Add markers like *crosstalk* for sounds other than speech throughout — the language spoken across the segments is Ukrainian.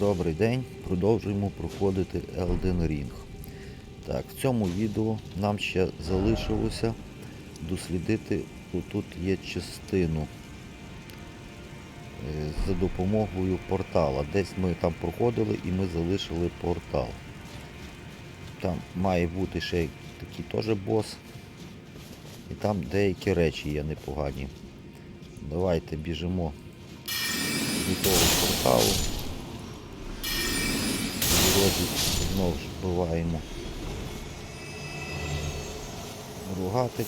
Добрий день, продовжуємо проходити Elden Ring. Так, в цьому відео нам ще залишилося дослідити, тут є частину е, за допомогою портала. Десь ми там проходили і ми залишили портал. Там має бути ще такий теж бос. І там деякі речі є непогані. Давайте біжимо до того порталу. Вроді знову ж вбиваємо ругатик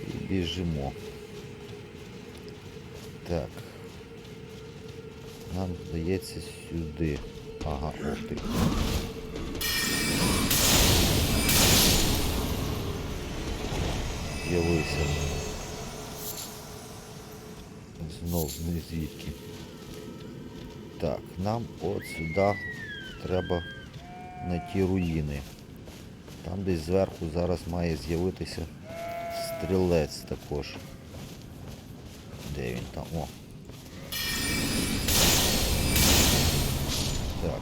і біжимо. Так. Нам здається сюди. Ага, оптик. З'явився. Знов не звідки. Так, нам от сюди треба на ті руїни. Там десь зверху зараз має з'явитися стрілець також. Де він там? О. Так,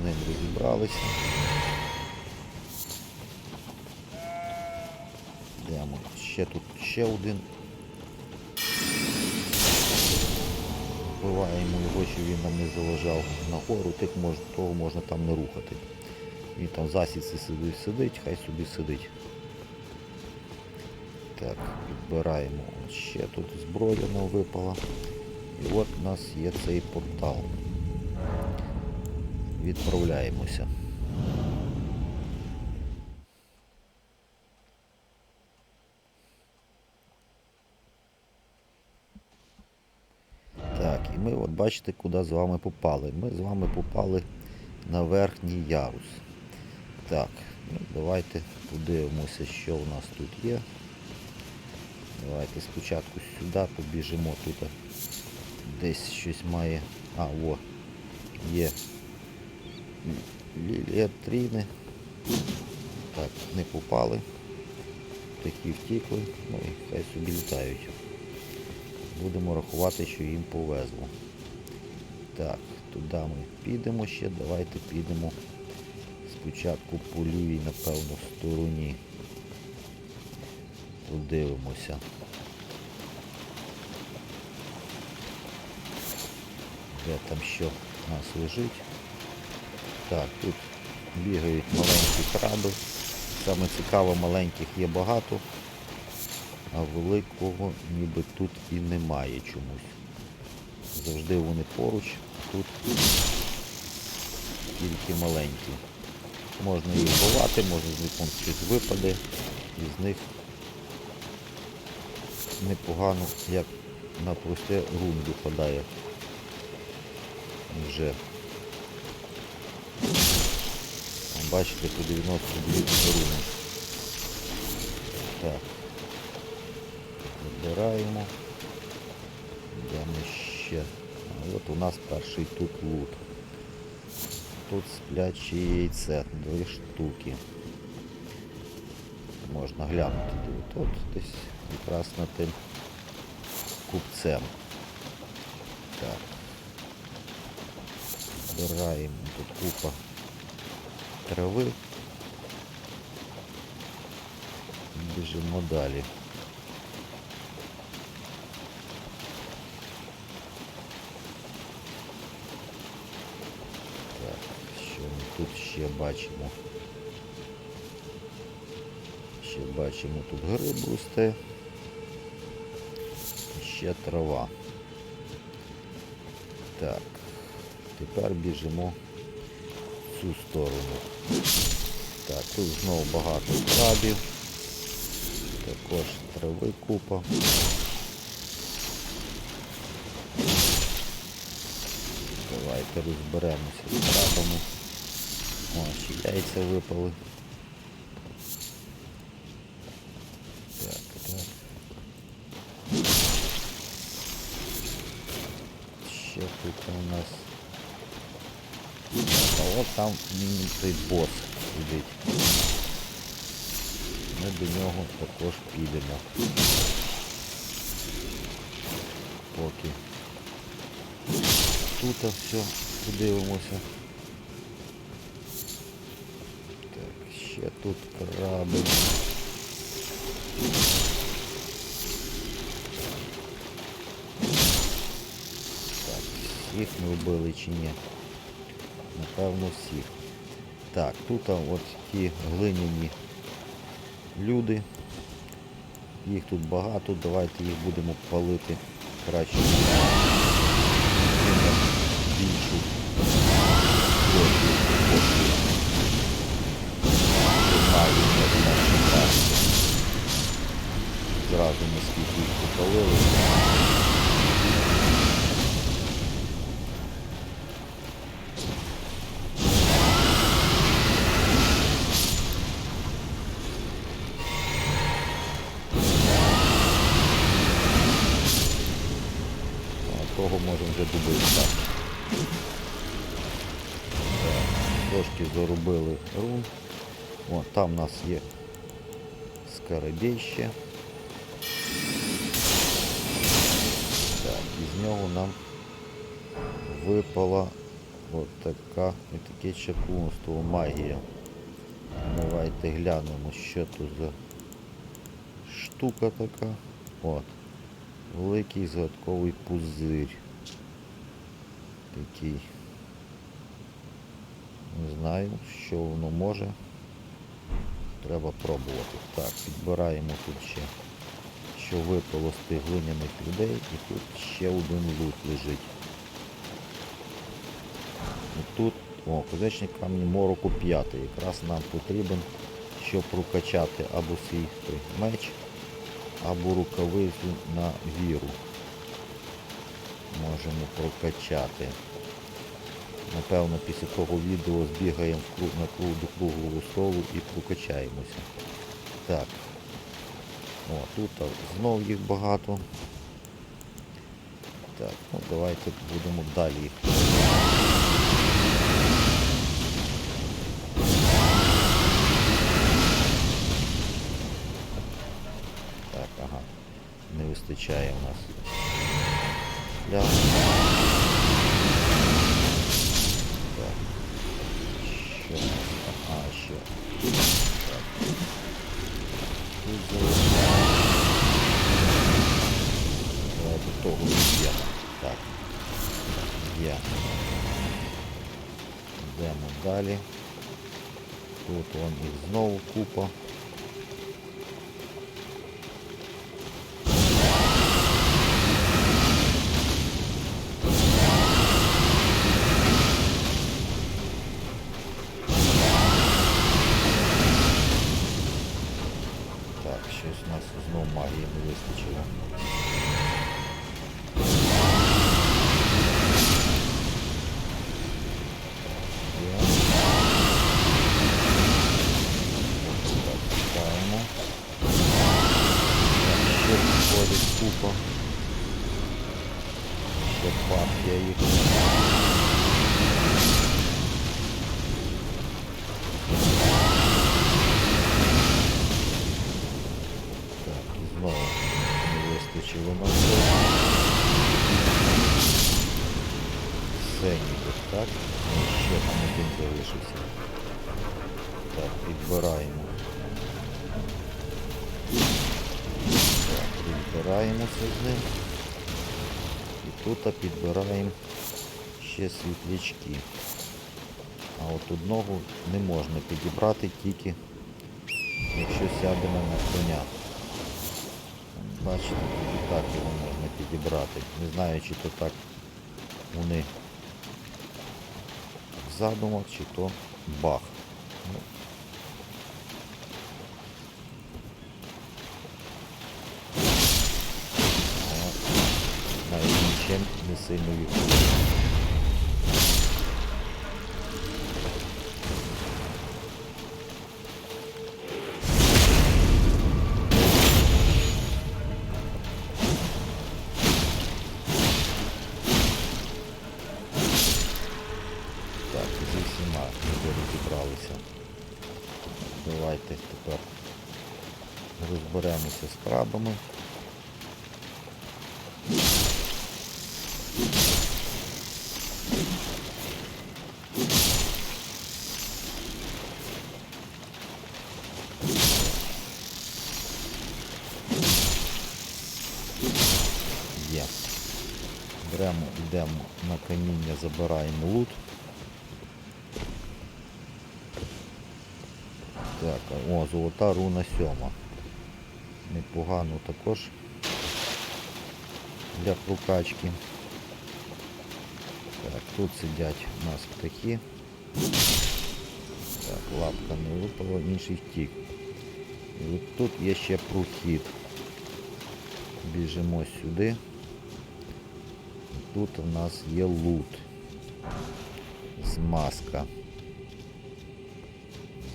з ним розібралися. Йдемо. Ще тут ще один. Вбиваємо його, щоб він нам не заважав нагору, тих мож, того можна там не рухати. Він там в засідці сидить, сидить, хай собі сидить. Так, підбираємо. От Ще тут зброя нам випала. І от у нас є цей портал. Відправляємося. Так, і ми от бачите, куди з вами попали. Ми з вами попали на верхній ярус. Так, ну давайте подивимося, що у нас тут є. Давайте спочатку сюди побіжимо тут. Десь щось має. А, о, є ліліатріни. Так, не попали. Такі втікли, ну і хай собі літають. Будемо рахувати, що їм повезло. Так, туди ми підемо ще, давайте підемо спочатку по лівій, напевно, стороні. Подивимося. Де там що у нас лежить? Так, тут бігають маленькі краби. Саме цікаво, маленьких є багато, а великого ніби тут і немає чомусь. Завжди вони поруч, тут тільки маленькі. Можна їх ховати, може з них щось випаде, і з них непогано, як на просте рун випадає вже. Бачите, по 92 руни. Так. Вибираємо. Йдемо ще. От у нас перший тут лут. Тут спляче яйце, дві штуки. Можна глянути. Тут десь якраз над тим купцем. Так. Збираємо тут купа трави. Біжимо далі. Так, що ми тут ще бачимо? Ще бачимо тут гриб росте. Ще трава. Так, тепер біжимо в цю сторону. Так, тут знову багато крабів. Також трави купа. Давайте розберемося з крабами. О, ще яйця. Так, так. Ще тут у нас. А от там міні той бос сидить. Ми до нього також підемо. Поки Тут все подивимося. Так, ще тут краби. Так, всіх ми вбили чи ні? Напевно всіх. Так, тут от ті глиняні люди. Їх тут багато, давайте їх будемо палити краще. Більшу Зразу наскільки їх попалили. Того можемо вже добити. Так, Трошки зарубили рун. О, там у нас є скарабей ще. Так, нього нам випала от така, і таке чаклунство, магія. Давайте глянемо, що тут за штука така. От. Великий загадковий пузир. Такий. Не знаю, що воно може. Треба пробувати. Так, підбираємо тут ще, що випало з тих глиняних людей, і тут ще один лут лежить. І тут, о, козачний камінь мороку п'ятий. Якраз нам потрібен, щоб прокачати або свій меч, або рукавицю на віру. Можемо прокачати. Напевно, після того відео збігаємо на круг до круглого столу і прокачаємося. Так. О, тут знов їх багато. Так, ну давайте будемо далі їх. Так, ага. Не вистачає у нас. Для... знову купа. Так, щось у нас знов магії не вистачило. Так, підбираємо. Ним. І тут підбираємо ще світлячки. А от одного не можна підібрати тільки якщо сядемо на коня. Бачите, і так його можна підібрати. Не знаю, чи то так вони в задумах, чи то бах. Ну, а навіть їх. Так, зі всіма розібралися. Давайте тепер розберемося з крабами. Беремо, йдемо на каміння, забираємо лут. Так, о, золота руна сьома. Непогано також для прокачки. Так, тут сидять у нас птахи. Так, лапка не випала, інший втік. І от тут є ще прохід. Біжимо сюди. Тут у нас є лут. Змазка.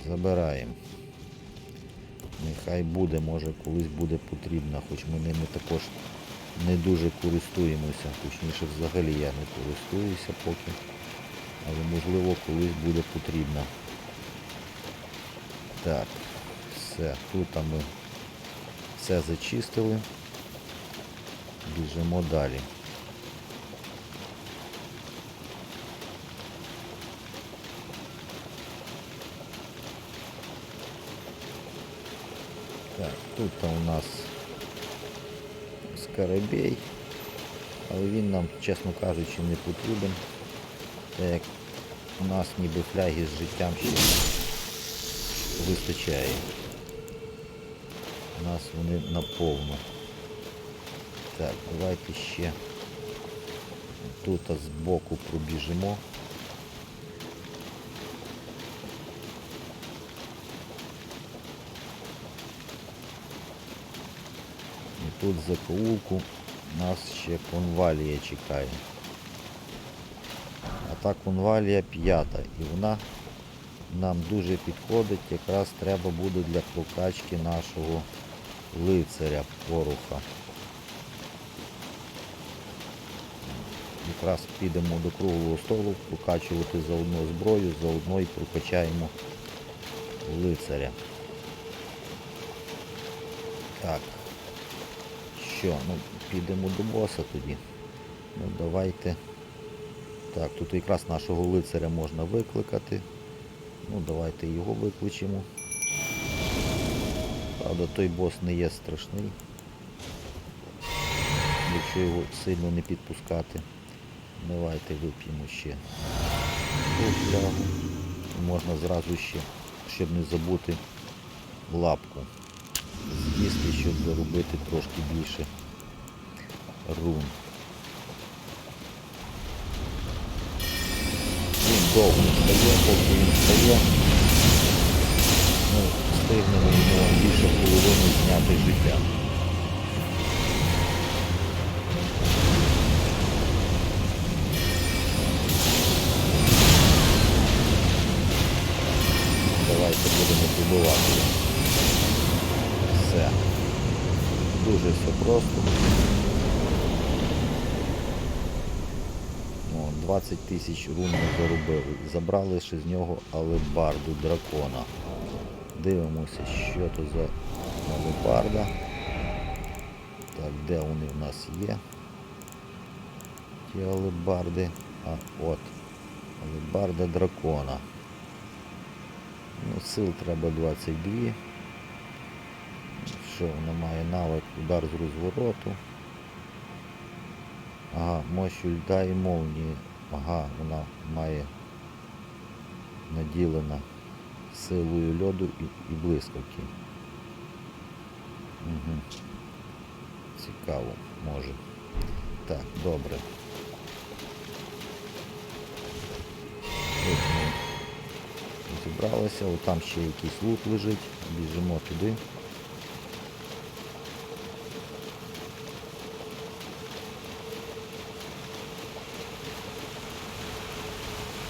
Забираємо. Нехай буде, може колись буде потрібно, хоч ми ними також не дуже користуємося. Точніше взагалі я не користуюся поки. Але можливо колись буде потрібно. Так, все, тут ми все зачистили. Біжимо далі. Так, тут у нас скарабей, але він нам, чесно кажучи, не потрібен. Так як у нас ніби фляги з життям ще вистачає. У нас вони наповну. Так, давайте ще тут збоку пробіжимо. І тут за каулку нас ще конвалія чекає. А та конвалія п'ята і вона нам дуже підходить, якраз треба буде для прокачки нашого лицаря поруха. Якраз підемо до круглого столу, прокачувати заодно зброю, заодно і прокачаємо лицаря. Так. Що, ну підемо до боса тоді. Ну давайте. Так, тут якраз нашого лицаря можна викликати. Ну давайте його викличемо. Правда, той бос не є страшний. Якщо його сильно не підпускати. Давайте вип'ємо ще. Можна зразу ще, щоб не забути лапку з'їсти, щоб заробити трошки більше рун. Він довго стає, поки він стає. Ми встигнемо йому більше половини зняти життя. Давайте будемо добивати. Все. Дуже все просто. О, 20 тисяч рун заробили. Забрали ще з нього алебарду дракона. Дивимося, що то за алебарда. Так, де вони в нас є? Ті алебарди. А, от. Алебарда дракона. Ну, сил треба 22. Що вона має навик удар з розвороту. Ага, мощь льда і молнії. Ага, вона має наділена силою льоду і, і блискавки. Угу. Цікаво, може. Так, добре. Тут ми зібралися, там ще якийсь лут лежить, біжимо туди.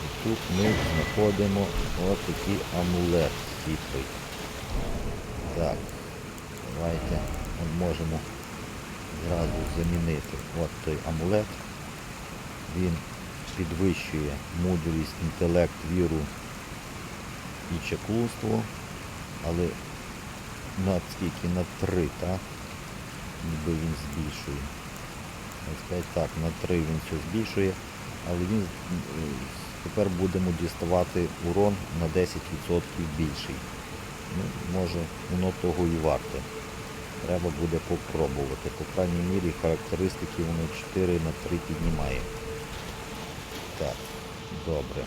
І тут ми знаходимо от такий амулет світлий. Так, давайте ми можемо зразу замінити от той амулет. Він підвищує мудрість, інтелект, віру і чаклунство, але на скільки? На 3, так? Ніби він збільшує. Ось так, на 3 він все збільшує, але він е, тепер будемо діставати урон на 10% більший. Ну, може, воно того і варте. Треба буде попробувати. По крайній мірі характеристики воно 4 на 3 піднімає. Так, добре.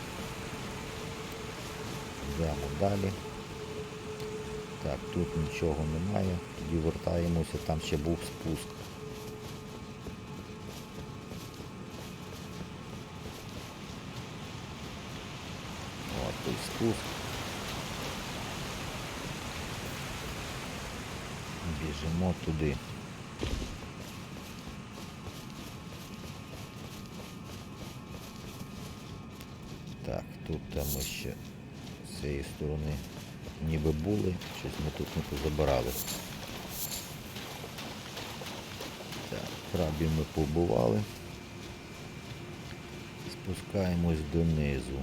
Йдемо далі. Так, тут нічого немає. Тоді вертаємося, там ще був спуск. Тут спуск. Біжимо туди. Так, тут там ми ще з цієї сторони ніби були, щось ми тут не позабирали. Так, крабів ми побували. Спускаємось донизу.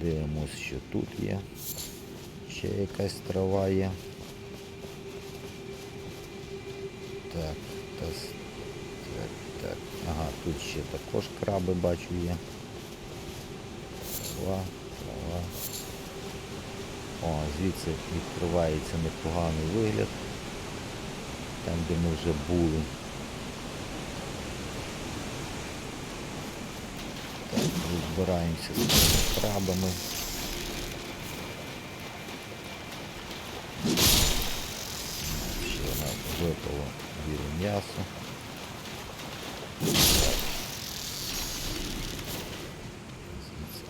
Дивимось, що тут є. Ще якась трава є. Так, так, так. Ага, тут ще також краби бачу є. Трава, трава. О, звідси відкривається непоганий вигляд. Там, де ми вже були. Так, розбираємося з крабами. Ще вона випало біле м'ясо.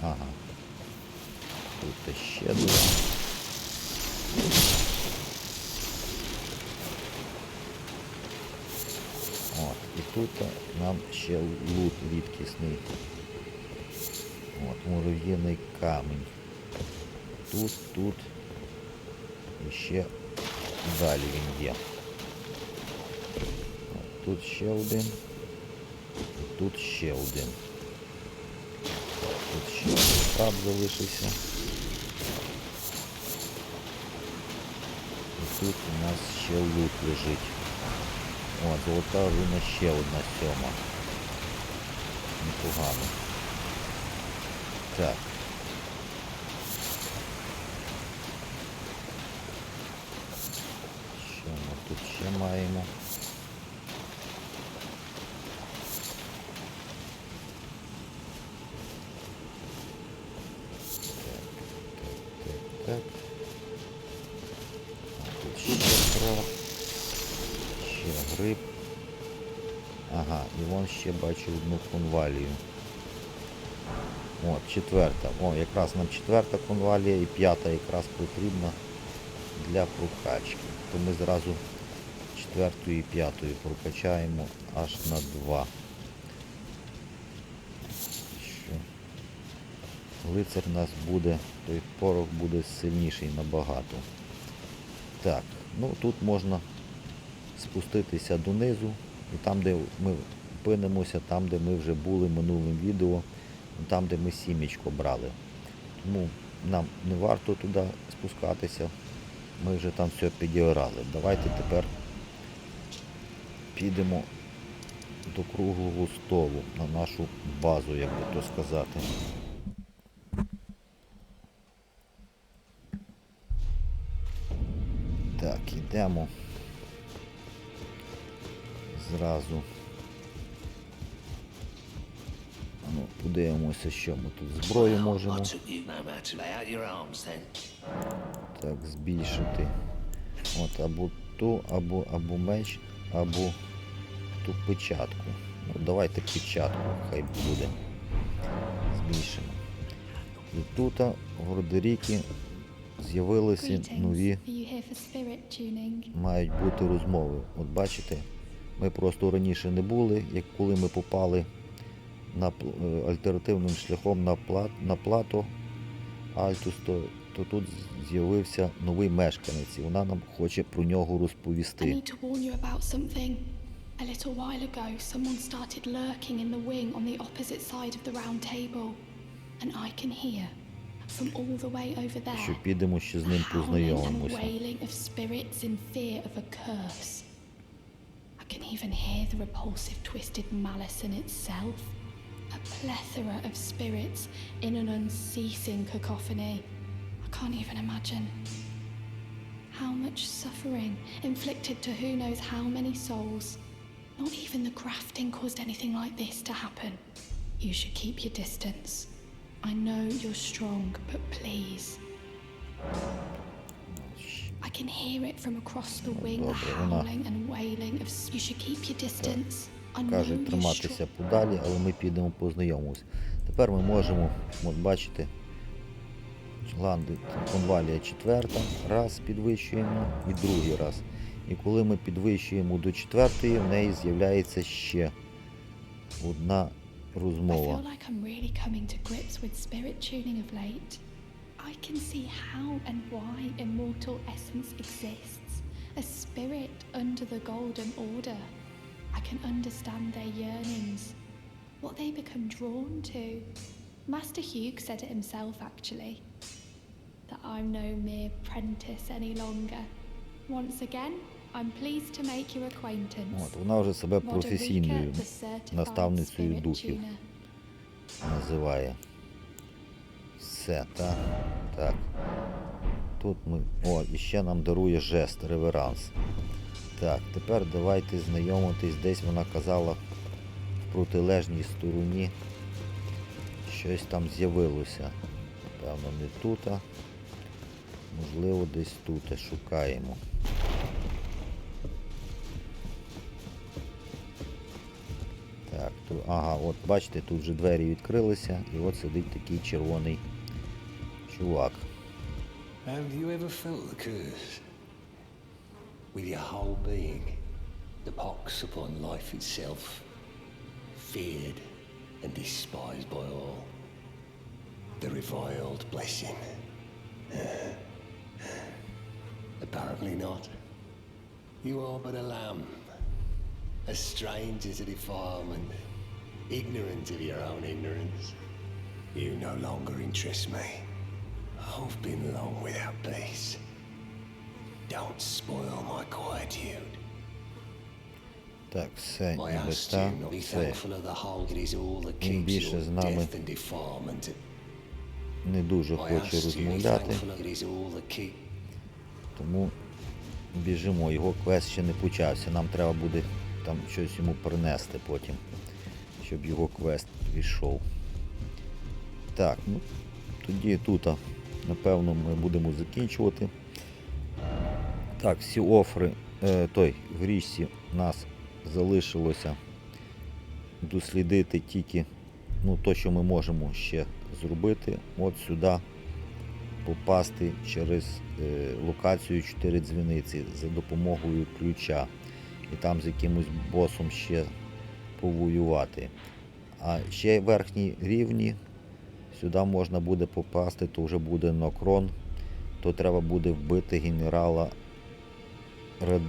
Ага. Тут ще два. І тут нам ще лут рідкісний. От, мурав'їний камінь. Тут, тут і ще далі він є. Тут ще один. І тут ще один. Тут ще один краб залишився. І тут у нас ще лут лежить. О, золота руна ще одна сьома. Непогано. Так. Що ми тут ще маємо? Так, Тут ще краб. Ще гриб. Ага, і вон ще бачу одну конвалію. Четверта. О, якраз нам четверта конвалія і п'ята якраз потрібна для прокачки. То ми зразу четвертою і п'ятою прокачаємо аж на два. Що? Лицар у нас буде, той порох буде сильніший набагато. Так, ну тут можна спуститися донизу і там, де ми опинимося, там, де ми вже були минулим відео, там, де ми сімечко брали. Тому нам не варто туди спускатися. Ми вже там все підіграли. Давайте тепер підемо до круглого столу на нашу базу, як би то сказати. Так, ідемо зразу. Подивимося, що ми тут зброю можемо так збільшити. От або ту, або, або меч, або ту печатку. Ну, давайте печатку, хай буде. Збільшимо. І тут в Гордоріки з'явилися нові мають бути розмови. От бачите, ми просто раніше не були, як коли ми попали на е, альтернативним шляхом на, плат, на плато Альтус, то, то тут з'явився новий мешканець, і вона нам хоче про нього розповісти. A little while ago, someone started lurking in the wing on the opposite side of the round table. And I can hear, from all the way over there, Що підемо ще з ним познайомимося. wailing of spirits in fear of a curse. I can even hear the repulsive twisted malice in itself. a plethora of spirits in an unceasing cacophony. I can't even imagine. How much suffering inflicted to who knows how many souls. Not even the grafting caused anything like this to happen. You should keep your distance. I know you're strong, but please. I can hear it from across the wing, the howling and wailing of. You should keep your distance. Каже триматися подалі, але ми підемо познайомимось. Тепер ми можемо, от бачите, ланди конвалія четверта, раз підвищуємо і другий раз. І коли ми підвищуємо до четвертої, в неї з'являється ще одна розмова. I can see how and why immortal essence exists. A spirit under the Golden Order. I can understand their yearnings, what they become drawn to. Master Hugh said it himself, actually, that I'm no mere apprentice any longer. Once again, I'm pleased to make your acquaintance. От, вона вже себе Moderica, професійною the certified наставницею spirit духів tuner. називає. Все, так. Так. Тут ми. О, і ще нам дарує жест, реверанс. Так, тепер давайте знайомитись. Десь вона казала в протилежній стороні. Щось там з'явилося. Певно, не тут. а Можливо, десь тут. Шукаємо. Так, то, ага, от бачите, тут вже двері відкрилися, і от сидить такий червоний чувак. Have you ever felt the curse? With your whole being, the pox upon life itself, feared and despised by all. The reviled blessing. *laughs* Apparently not. You are but a lamb, a stranger to defilement, ignorant of your own ignorance. You no longer interest me. I've been long without peace. Don't spoil my quietude. Так, все, be все. Він більше з нами. Не дуже хоче розмовляти, тому біжимо. Його квест ще не почався. Нам треба буде там щось йому принести потім, щоб його квест пішов. Так, ну тоді тут, напевно, ми будемо закінчувати. Так, всі офри, е, той, в річці нас залишилося дослідити тільки ну, то, що ми можемо ще зробити. От сюди попасти через е, локацію 4 дзвіниці за допомогою ключа. І там з якимось босом ще повоювати. А ще верхні рівні сюди можна буде попасти, то вже буде нокрон, то треба буде вбити генерала Ред...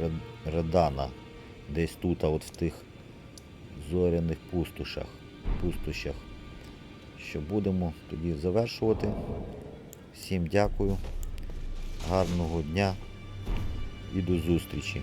Ред... Редана. Десь тут, а от в тих зоряних пустошах. пустощах. Що будемо тоді завершувати. Всім дякую, гарного дня і до зустрічі.